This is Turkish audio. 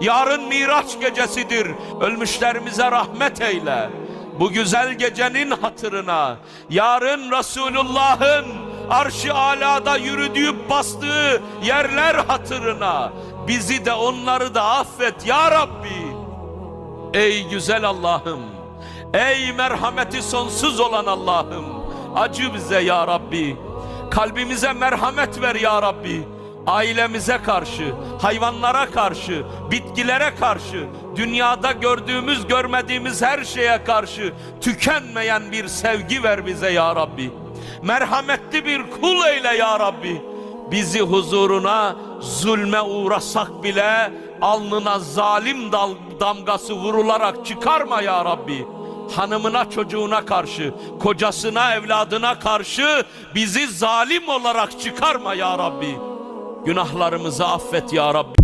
Yarın Miraç gecesidir. Ölmüşlerimize rahmet eyle. Bu güzel gecenin hatırına, yarın Resulullah'ın arş-ı alada yürüdüğü bastığı yerler hatırına, bizi de onları da affet ya Rabbi. Ey güzel Allah'ım, ey merhameti sonsuz olan Allah'ım, acı bize ya Rabbi. Kalbimize merhamet ver ya Rabbi. Ailemize karşı, hayvanlara karşı, bitkilere karşı, dünyada gördüğümüz görmediğimiz her şeye karşı tükenmeyen bir sevgi ver bize ya Rabbi. Merhametli bir kul eyle ya Rabbi. Bizi huzuruna zulme uğrasak bile alnına zalim dal- damgası vurularak çıkarma ya Rabbi. Hanımına çocuğuna karşı, kocasına evladına karşı bizi zalim olarak çıkarma ya Rabbi. Günahlarımızı affet ya Rabbi.